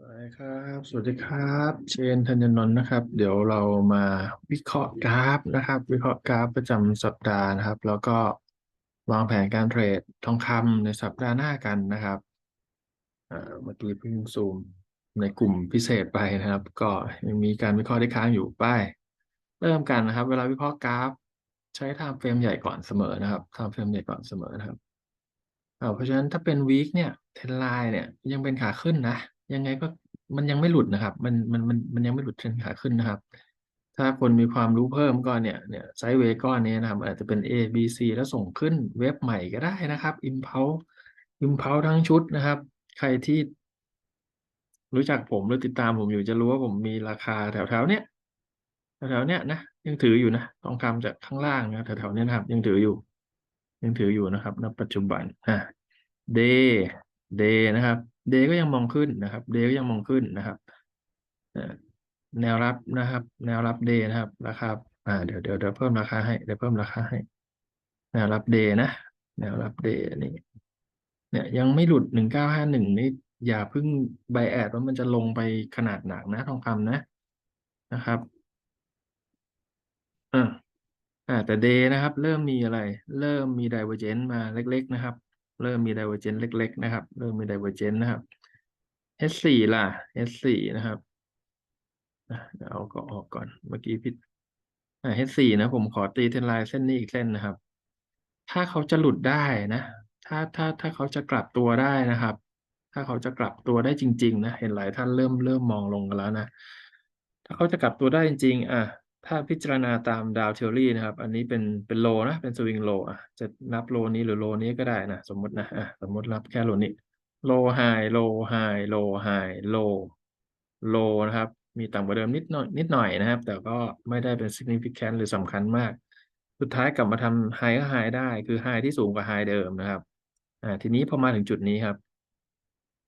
ไปครับ สวัสดีครับ เชนธัญนนท์นะครับ เดี๋ยวเรามาวิเคราะห์กราฟนะครับ วิเคราะห์กราฟประจำสัปดาห์นะครับ แล้วก็วางแผนการเทรดทองคำในสัปดาห์หน้ากันนะครับเมื่อกี้เพิ่งซูมในกลุ่มพิเศษไปนะครับ ก็ยังมีการวิเคราะห์ที่ค้างอยู่ไปเริ่มกันนะครับ เวลาวิเคราะห์กราฟ ใช้ time frame ใหญ่ก่อนเสมอนะครับ time frame ใหญ่ก่อนเสมอนะครับเพราะฉะนั้นถ้าเป็นวีคเนี่ยเทรนไลน์เนี่ยยังเป็นขาขึ้นนะ ยังไงก็มันยังไม่หลุดนะครับ มันมันมันมันยังไม่หลุดเทรนขาขึ้นนะครับ ถ้าคนมีความรู้เพิ่มก็เนี่ยเนี่ยไซด์เวย์ก้อนนี้นะครับ อาจจะเป็น A B C แล้วส่งขึ้นเว็บใหม่ก็ได้นะครับ Impulse Impulse ทั้งชุดนะครับ ใครที่รู้จักผมหรือติดตามผมอยู่จะรู้ว่าผมมีราคาแถวๆเนี้ยแถวๆเนี้ยนะยังถืออยู่นะทองคำจากข้างล่างนะแถวๆเนี้ยนะครับ ยังถืออยู่ ยังถืออยู่นะครับณปัจจุบันอะ day day นะครับ day ก็ยังมองขึ้นนะครับ day ก็ยังมองขึ้นนะครับแนวรับนะครับ แนวรับ day นะครับราคาอ่าเดี๋ยวเดี๋ยวเดี๋ยวเพิ่มราคาให้เดี๋ยวเพิ่มราคาให้ แนวรับ day นะแนวรับ day นี่เนี่ยยังไม่หลุดหนึ่งเก้าห้าหนึ่งนี่อย่าเพิ่งไบแอดว่ามันจะลงไปขนาดหนักนะทองคำนะนะครับอ่าอ่าแต่ day นะครับ เริ่มมีอะไร เริ่มมี divergence มาเล็ก ๆ นะครับ เริ่มมี divergence เล็ก ๆ นะครับ เริ่มมี divergence นะครับ H4 ล่ะ H4 นะครับเดี๋ยวเอาก็ออกก่อน เมื่อกี้ผิดอ่า H4 นะ ผมขอตีเทนไลน์เส้นนี้อีกเส้นนะครับ ถ้าเขาจะหลุดได้นะ ถ้าถ้าถ้าเขาจะกลับตัวได้นะครับ ถ้าเขาจะกลับตัวได้จริง ๆ นะ เห็นหลายท่านเริ่มเริ่มมองลงกันแล้วนะ ถ้าเขาจะกลับตัวได้จริง ๆ อะ ถ้าพิจารณาตามดาวเทอรี่นะครับ อันนี้เป็นเป็นโลนะ เป็นสวิงโลอะ จะนับโลนี้หรือโลนี้ก็ได้นะ สมมตินะอะสมมติรับแค่โลนี้ โลไฮโลไฮโลไฮโลโลนะครับ มีต่ำกว่าเดิมนิดหน่อยนิดหน่อยนะครับ แต่ก็ไม่ได้เป็น significant หรือสำคัญมาก สุดท้ายกลับมาทำไฮก็ไฮได้ คือไฮที่สูงกว่าไฮเดิมนะครับ อ่า ทีนี้พอมาถึงจุดนี้ครับ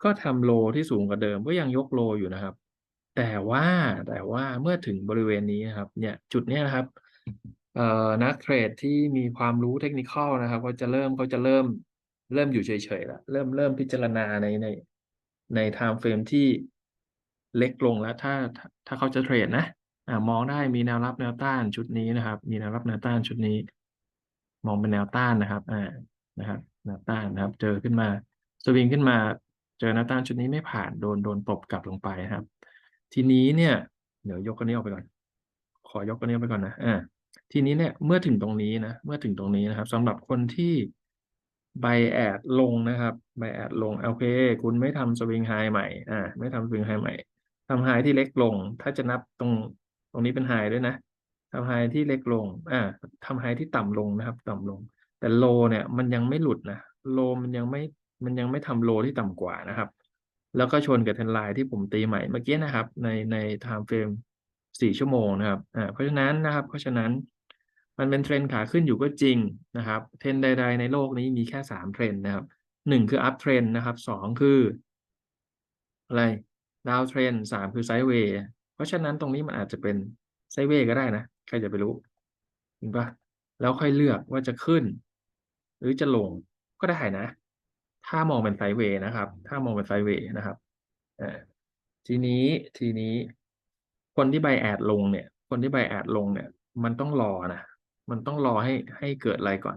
ก็ทำโลที่สูงกว่าเดิม ก็ยังยกโลอยู่นะครับ แต่ว่าแต่ว่าเมื่อถึงบริเวณนี้นะครับ เนี่ยจุดเนี้ยนะครับเอ่อนักเทรดที่มีความรู้เทคนิคอลนะครับก็จะเริ่มเขาจะเริ่มเริ่มอยู่เฉยๆแล้วเริ่มเริ่มพิจารณาในในในไทม์เฟรมที่เล็กลงแล้วถ้าถ้าเขาจะเทรดนะอ่ามองได้มีแนวรับแนวต้านชุดนี้นะครับ มีแนวรับแนวต้านชุดนี้ มองเป็นแนวต้านนะครับอ่านะครับแนวต้านนะครับ เจอขึ้นมาสวิงขึ้นมา เจอแนวต้านชุดนี้ไม่ผ่านโดนโดนตบกลับลงไปครับ ทีนี้เนี่ยเดี๋ยวยกกันนี้ออกไปก่อน ขอยกกันนี้ออกไปก่อนนะอ่าทีนี้เนี่ยเมื่อถึงตรงนี้นะเมื่อถึงตรงนี้นะครับสำหรับคนที่ไบแอดลงนะครับไบแอดลงโอเค คุณไม่ทำสวิงไฮใหม่อ่าไม่ทำสวิงไฮใหม่ทำไฮที่เล็กลง ถ้าจะนับตรงตรงนี้เป็นไฮด้วยนะทำไฮที่เล็กลงอ่าทำไฮที่ต่ำลงนะครับ ต่ำลง แต่โลเนี่ยมันยังไม่หลุดนะโลมันยังไม่มันยังไม่ทำโลที่ต่ำกว่านะครับ แล้วก็ชนกับเทรนไลน์ที่ผมตีใหม่เมื่อกี้นะครับ ในในไทม์เฟรมสี่ชั่วโมงนะครับอ่าเพราะฉะนั้นนะครับ เพราะฉะนั้นมันเป็นเทรนขาขึ้นอยู่ก็จริงนะครับ เทรนใด ๆ ในโลกนี้มีแค่สามเทรนนะครับหนึ่งคืออัพเทรนนะครับสองคือ อะไรดาวเทรนสามคือไซด์เวย์เพราะฉะนั้นตรงนี้มันอาจจะเป็นไซด์เวย์ก็ได้นะ ใครจะไปรู้จริงปะแล้วค่อยเลือกว่าจะขึ้น หรือจะลงก็ได้นะ ถ้ามองเป็นไซด์เวย์นะครับ ถ้ามองเป็นไซด์เวย์นะครับอ่าทีนี้ทีนี้ คนที่ไบแอดลงเนี่ย คนที่ไบแอดลงเนี่ย มันต้องรอนะ มันต้องรอให้ให้เกิดอะไรก่อน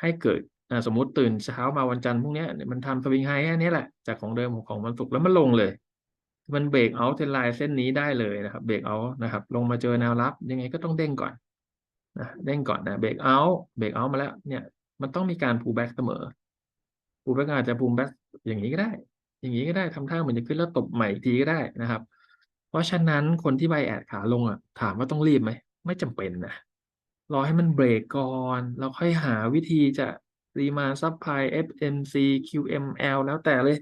ให้เกิดสมมติตื่นเช้ามาวันจันทร์พวกเนี้มันทำสวิงไฮแค่นี้แหละ จากของเดิมของวันศุกร์แล้วมันลงเลย มันเบรกเอาท์เทนไลน์เส้นนี้ได้เลยนะครับเบรกเอาท์นะครับ ลงมาเจอแนวรับ ยังไงก็ต้องเด้งก่อนนะเด้งก่อนนะเบรกเอาท์เบรกเอาท์มาแล้ว เนี่ย มันต้องมีการ pull back เสมอ pull back อาจจะ pull back อย่างนี้ก็ได้ อย่างนี้ก็ได้ทำท่าเหมือนจะขึ้นแล้วตบใหม่อีกทีก็ได้นะครับ เพราะฉะนั้นคนที่ไบแอดขาลงอะ ถามว่าต้องรีบไหม ไม่จำเป็นนะ รอให้มันเบรกก่อนแล้วค่อยหาวิธีจะรีมาซับพลาย FMC QML แล้วแต่เลย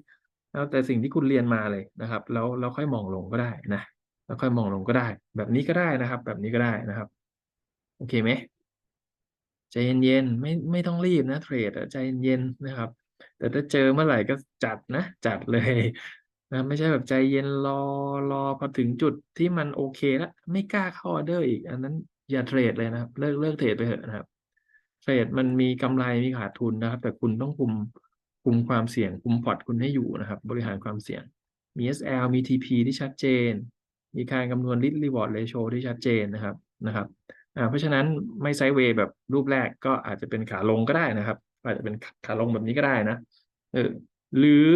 แล้วแต่สิ่งที่คุณเรียนมาเลยนะครับ แล้วแล้วค่อยมองลงก็ได้นะแล้วค่อยมองลงก็ได้ แบบนี้ก็ได้นะครับ แบบนี้ก็ได้นะครับ โอเคไหมใจเย็นๆไม่ไม่ต้องรีบนะเทรดใจเย็นๆนะครับ แต่ถ้าเจอเมื่อไหร่ก็จัดนะ จัดเลยนะไม่ใช่แบบใจเย็นรอรอพอถึงจุดที่มันโอเคแล้วไม่กล้าเข้าออเดอร์อีก อันนั้นอย่าเทรดเลยนะครับ เลิกเลิกเทรดไปเถอะนะครับเทรดมันมีกำไรมีขาดทุนนะครับ แต่คุณต้องคุมคุมความเสี่ยง คุมพอร์ตคุณให้อยู่นะครับ บริหารความเสี่ยงมี SL มี TP ที่ชัดเจน มีการคำนวณ risk reward ratio ที่ชัดเจนนะครับนะครับเพราะฉะนั้นไม่ไซด์เวย์แบบรูปแรกก็อาจจะเป็นขาลงก็ได้นะครับ อาจจะเป็นขาลงแบบนี้ก็ได้นะเออหรือ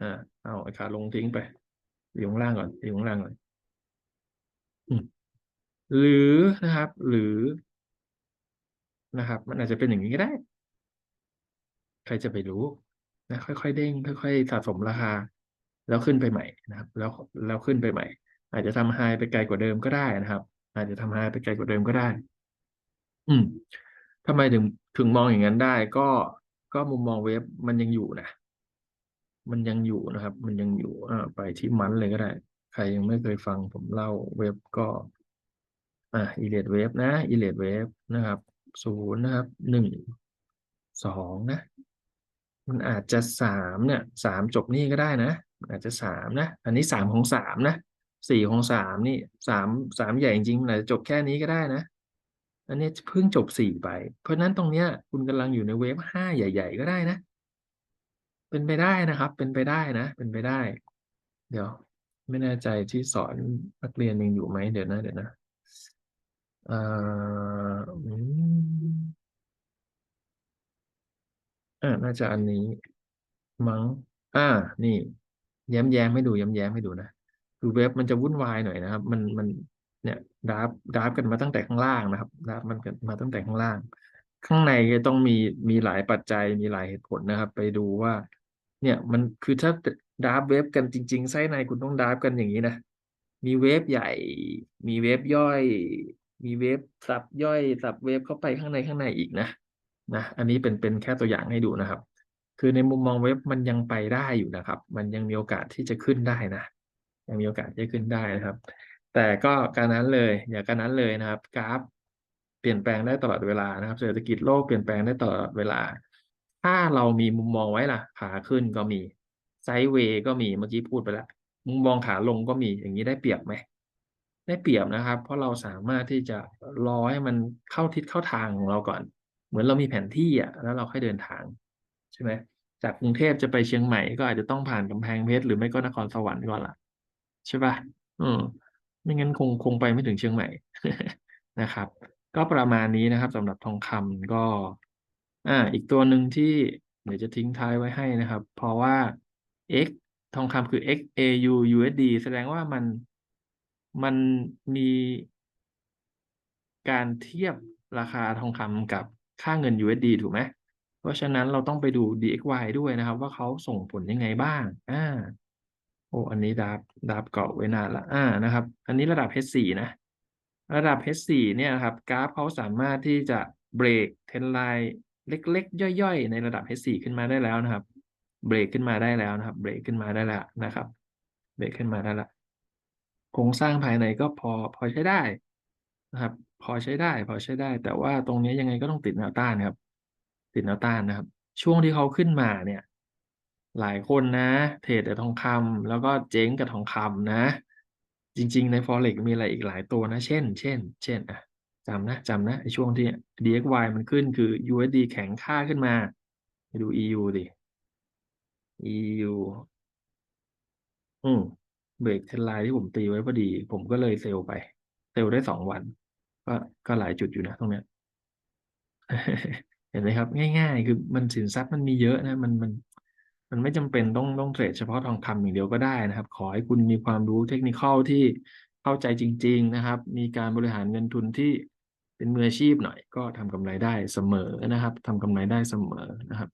อ่าเอาขาลงทิ้งไปอยู่ข้างล่างก่อนอยู่ข้างล่างก่อนหรือนะครับ หรือนะครับ มันอาจจะเป็นอย่างนี้ก็ได้ ใครจะไปรู้นะค่อยๆเด้งค่อยๆสะสมราคา แล้วขึ้นไปใหม่นะครับ แล้วแล้วขึ้นไปใหม่ อาจจะทำไฮไปไกลกว่าเดิมก็ได้นะครับ อาจจะทำไฮไปไกลกว่าเดิมก็ได้ อืม ทำไมถึงถึงมองอย่างนั้นได้ ก็ก็มุมมองเว็บมันยังอยู่นะ มันยังอยู่นะครับ มันยังอยู่อ่าไปที่มันเลยก็ได้ ใครยังไม่เคยฟังผมเล่าเว็บก็อ่าอีเลดเวฟนะอีเลดเวฟนะครับศูนย์นะครับหนึ่งสองนะ มันอาจจะสามเนี่ยสามจบนี่ก็ได้นะ อาจจะสามนะ อันนี้สามของสามนะสี่ของสามนี่สามสามใหญ่จริงๆมันอาจจะจบแค่นี้ก็ได้นะ อันนี้เพิ่งจบสี่ไป เพราะนั้นตรงเนี้ย คุณกำลังอยู่ในเวฟห้าใหญ่ ๆ ก็ได้นะ เป็นไปได้นะครับ เป็นไปได้นะ เป็นไปได้ เดี๋ยว ไม่แน่ใจที่สอนนักเรียนยังอยู่ไหมเดี๋ยวนะเดี๋ยวนะเอ่ออ่าน่าจะอันนี้มั้งอ่า นี่ แย้มแย้มให้ดูแย้มแย้มให้ดูนะคือเว็บมันจะวุ่นวายหน่อยนะครับ มันมัน เนี่ยดราฟดราฟกันมาตั้งแต่ข้างล่างนะครับดราฟมันกันมาตั้งแต่ข้างล่าง ข้างในต้องมีมีหลายปัจจัยมีหลายเหตุผลนะครับ ไปดูว่า เนี่ยมันคือถ้าดราฟเว็บกันจริง ๆ ไส้ในคุณต้องดราฟกันอย่างนี้นะ มีเว็บใหญ่ มีเว็บย่อย มีเว็บสับย่อยสับเว็บเข้าไปข้างในข้างในอีกนะนะอันนี้เป็นเป็นแค่ตัวอย่างให้ดูนะครับ คือในมุมมองเว็บมันยังไปได้อยู่นะครับ มันยังมีโอกาสที่จะขึ้นได้นะยังมีโอกาสที่จะขึ้นได้นะครับ แต่ก็การนั้นเลย อย่าการนั้นเลยนะครับ กราฟ เปลี่ยนแปลงได้ตลอดเวลานะครับ เศรษฐกิจโลกเปลี่ยนแปลงได้ตลอดเวลา ถ้าเรามีมุมมองไว้ล่ะ ขาขึ้นก็มีไซด์เวย์ก็มีเมื่อกี้พูดไปแล้วมุมมองขาลงก็มีอย่างนี้ได้เปรียบไหมได้เปรียบนะครับ เพราะเราสามารถที่จะรอให้มันเข้าทิศเข้าทางของเราก่อน เหมือนเรามีแผนที่อะแล้วเราค่อยเดินทางใช่ไหมจากกรุงเทพจะไปเชียงใหม่ก็อาจจะต้องผ่านกำแพงเพชรหรือไม่ก็นครสวรรค์ก่อนล่ะ ใช่ป่ะอืม ไม่งั้นคงคงไปไม่ถึงเชียงใหม่นะครับ ก็ประมาณนี้นะครับสำหรับทองคำก็ อ่า อีกตัวหนึ่งที่เดี๋ยวจะทิ้งท้ายไว้ให้นะครับ เพราะว่า X ทองคำคือ XAU USD แสดงว่ามันมันมีการเทียบราคาทองคำกับค่าเงิน USD ถูกไหม เพราะฉะนั้นเราต้องไปดู DXY ด้วยนะครับ ว่าเขาส่งผลยังไงบ้าง อ่า โอ้อันนี้ดับดับเกาะไว้นานละอ่านะครับ อันนี้ระดับ H4 นะ ระดับ H4 เนี่ยครับกราฟเขาสามารถที่จะเบรกเทรนไลน์เล็กๆ ย่อยๆ ในระดับ H4 ขึ้นมาได้แล้วนะครับ เบรกขึ้นมาได้แล้วนะครับเบรกขึ้นมาได้แล้วนะครับ เบรกขึ้นมาได้ละโครงสร้างภายในก็พอพอใช้ได้นะครับ พอใช้ได้ พอใช้ได้ แต่ว่าตรงนี้ยังไงก็ต้องติดแนวต้านครับ ติดแนวต้านนะครับ ช่วงที่เขาขึ้นมาเนี่ย หลายคนนะ เทรดแต่ทองคำแล้วก็เจ๊งกับทองคำนะ จริง ๆ ใน forex มีอะไรอีกหลายตัวนะ เช่น เช่น เช่นอะจำนะจำนะไอช่วงที่ DXY มันขึ้นคือ USD แข็งค่าขึ้นมาไปดู EU ดิ EU อืมเบรกเทนไลน์ที่ผมตีไว้พอดี ผมก็เลยเซลไป เซลได้สองวัน ก็ก็หลายจุดอยู่นะตรงเนี้ยเห็นไหมครับ ง่าย ๆ คือมันสินทรัพย์มันมีเยอะนะ มันมัน มันไม่จำเป็นต้องต้องเทรดเฉพาะทองคำอย่างเดียวก็ได้นะครับ ขอให้คุณมีความรู้เทคนิคที่เข้าใจจริง ๆนะครับ มีการบริหารเงินทุนที่เป็นมืออาชีพหน่อย ก็ทำกำไรได้เสมอนะครับทำกำไรได้เสมอนะครับ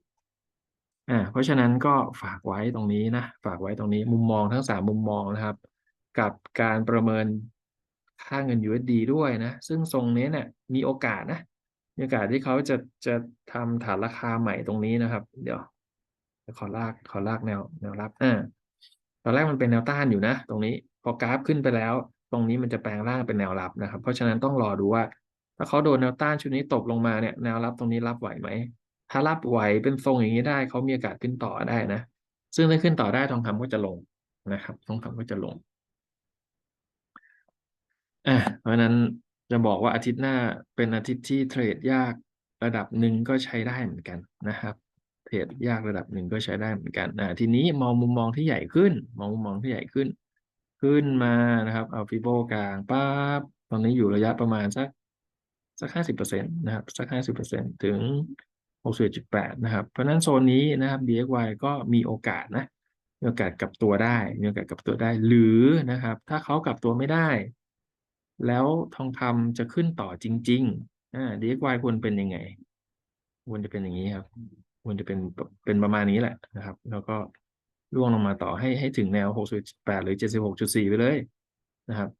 อ่าเพราะฉะนั้นก็ฝากไว้ตรงนี้นะฝากไว้ตรงนี้มุมมองทั้งสามมุมมองนะครับ กับการประเมินค่าเงิน USD ด้วยนะซึ่งทรงนี้เนี่ยมีโอกาสนะมีโอกาสที่เขาจะจะทำฐานราคาใหม่ตรงนี้นะครับ เดี๋ยว ขอลากขอลากแนวแนวรับอ่าตอนแรกมันเป็นแนวต้านอยู่นะ ตรงนี้พอกราฟขึ้นไปแล้ว ตรงนี้มันจะแปลงร่างเป็นแนวรับนะครับ เพราะฉะนั้นต้องรอดูว่า ถ้าเขาโดนแนวต้านชุดนี้ตกลงมาเนี่ยแนวรับตรงนี้รับไหวไหมถ้ารับไหวเป็นทรงอย่างนี้ได้เขามีโอกาสขึ้นต่อได้นะ ซึ่งถ้าขึ้นต่อได้ทองคำก็จะลงนะครับ ทองคำก็จะลงอ่าเพราะฉะนั้นจะบอกว่าอาทิตย์หน้าเป็นอาทิตย์ที่เทรดยากระดับหนึ่งก็ใช้ได้เหมือนกันนะครับ เทรดยากระดับหนึ่งก็ใช้ได้เหมือนกันอ่าทีนี้มองมุมมองที่ใหญ่ขึ้น มองมุมมองที่ใหญ่ขึ้น ขึ้นมานะครับ เอาฟิโบกลางปั๊บตอนนี้อยู่ระยะประมาณสักสักห้าสิบเปอร์เซ็นต์นะครับ สักห้าสิบเปอร์เซ็นต์ถึงหกสิบจุดแปดนะครับ เพราะฉะนั้นโซนนี้นะครับ DXY ก็มีโอกาสนะมีโอกาสกลับตัวได้มีโอกาสกลับตัวได้ หรือนะครับ ถ้าเขากลับตัวไม่ได้ แล้วทองคำจะขึ้นต่อจริง ๆ อ่า DXY ควรเป็นยังไง ควรจะเป็นอย่างนี้ครับ ควรจะเป็นเป็นประมาณนี้แหละนะครับ แล้วก็ร่วงลงมาต่อให้ให้ถึงแนว 68 หรือ 76.4 ไปเลยนะครับ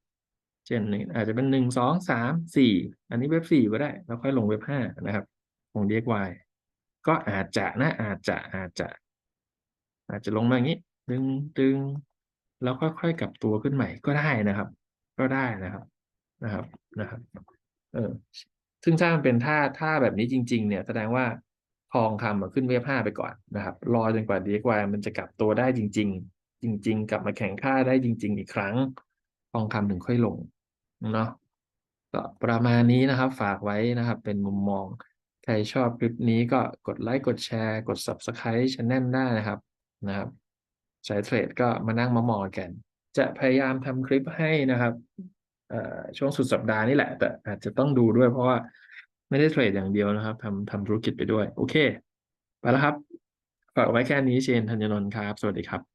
เช่นอาจจะเป็นหนึ่งสองสามสี่อันนี้เว็บสี่ก็ได้ แล้วค่อยลงเว็บห้านะครับของ DXY ก็อาจจะนะอาจจะอาจจะ อาจจะลงมาอย่างนี้ ดึงดึงแล้วค่อยๆกลับตัวขึ้นใหม่ก็ได้นะครับ ก็ได้นะครับนะครับนะครับ เออซึ่งถ้ามันเป็นท่าท่าแบบนี้จริง ๆ เนี่ยแสดงว่า ทองคำขึ้นเวฟห้าไปก่อนนะครับ รอจนกว่า DXY มันจะกลับตัวได้จริง ๆ จริง ๆ กลับมาแข่งค่าได้จริง ๆ อีกครั้ง ทองคำถึงค่อยลงเนาะก็ประมาณนี้นะครับ ฝากไว้นะครับ เป็นมุมมอง ใครชอบคลิปนี้ก็กดไลค์กดแชร์ กด Subscribe Channel ได้นะครับนะครับสายเทรดก็มานั่งมามองกัน จะพยายามทำคลิปให้นะครับช่วงสุดสัปดาห์นี่แหละ แต่อาจจะต้องดูด้วยเพราะว่า ไม่ได้เทรดอย่างเดียวนะครับทำทำธุรกิจไปด้วย โอเค ไปแล้วครับ ฝากไว้แค่นี้เชนธัญนนท์ครับ สวัสดีครับ